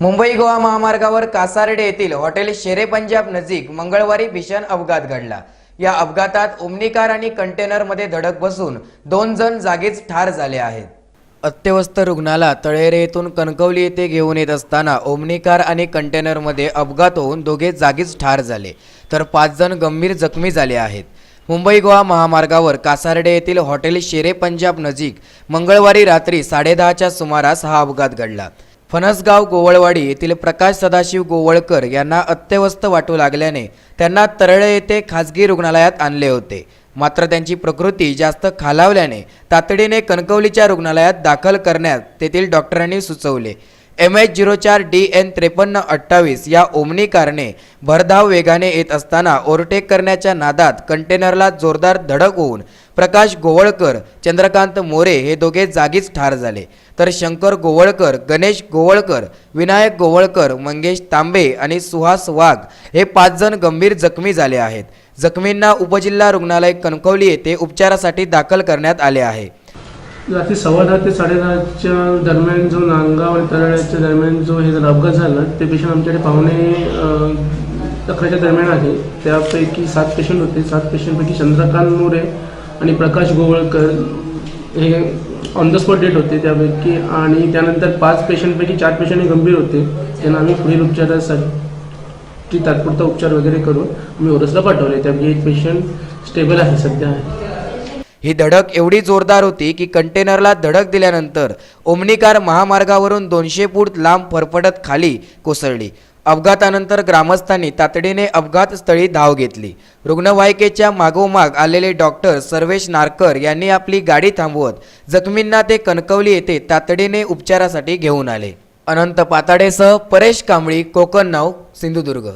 मुंबई गोवा महामार्गावर कासारडे येथील हॉटेल शेरे पंजाब नजीक मंगळवारी भीषण अपघात घडला. या अपघातात ओमनिकार आणि कंटेनरमध्ये धडक बसून दोन जण जागीच ठार झाले आहेत. अत्यवस्थ रुग्णाला तळेरे येथून कणकवली येथे घेऊन येत असताना ओमनिकार आणि कंटेनरमध्ये अपघात होऊन दोघे जागीच ठार झाले. तर पाच जण गंभीर जखमी झाले आहेत. मुंबई गोवा महामार्गावर कासारडे येथील हॉटेल शेरे पंजाब नजीक मंगळवारी रात्री साडेदहाच्या सुमारास हा अपघात घडला. फणसगाव गोवळवाडी येथील प्रकाश सदाशिव गोवळकर यांना अत्यवस्थ वाटू लागल्याने त्यांना तरळे येथे खाजगी रुग्णालयात आणले होते. मात्र त्यांची प्रकृती जास्त खालावल्याने तातडीने कणकवलीच्या रुग्णालयात दाखल करण्यात तेथील डॉक्टरांनी सुचवले. एम एच झिरो चार डी एन त्रेपन्न अठ्ठावीस या ओमनी कारने भरधाव वेगाने येत असताना ओव्हरटेक करण्याच्या नादात कंटेनरला जोरदार धडक होऊन प्रकाश गोवळकर चंद्रकांत मोरे हे दोघे जागीच ठार झाले. तर शंकर गोवळकर गणेश गोवळकर विनायक गोवळकर मंगेश तांबे आणि सुहास वाघ हे पाच जण गंभीर जखमी झाले आहेत. जखमींना उपजिल्हा रुग्णालय कणकवली येथे उपचारासाठी दाखल करण्यात आले आहे. रात्री सव्वा दहा ते साडेदहाच्या दरम्यान जो नांदगाव आणि तराळ्याच्या दरम्यान जो हे अपघात झाला ते पेशंट आमच्याकडे पाहुणे अकराच्या दरम्यान आहे त्यापैकी सात पेशंट होते. सात पेशंटपैकी चंद्रकांत मोरे आणि प्रकाश गोवळकर हे ऑन द स्पॉट डेट होते त्यापैकी आणि त्यानंतर पाच पेशंटपैकी चार पेशंट हे गंभीर होते. त्यांना आम्ही पुढील उपचारासाठी तात्पुरता उपचार वगैरे करून आम्ही ओरसला पाठवले. त्यापैकी एक पेशंट स्टेबल आहे सध्या आहे. ही धडक एवढी जोरदार होती की कंटेनरला धडक दिल्यानंतर ओमनीकार महामार्गावरून दोनशे फूट लांब फरफटत खाली कोसळली. अपघातानंतर ग्रामस्थांनी तातडीने अपघातस्थळी धाव घेतली. रुग्णवाहिकेच्या मागोमाग आलेले डॉक्टर सर्वेश नारकर यांनी आपली गाडी थांबवत जखमींना ते कणकवली येथे तातडीने उपचारासाठी घेऊन आले. अनंत पाताडेसह परेश कांबळी कोकण नाव सिंधुदुर्ग.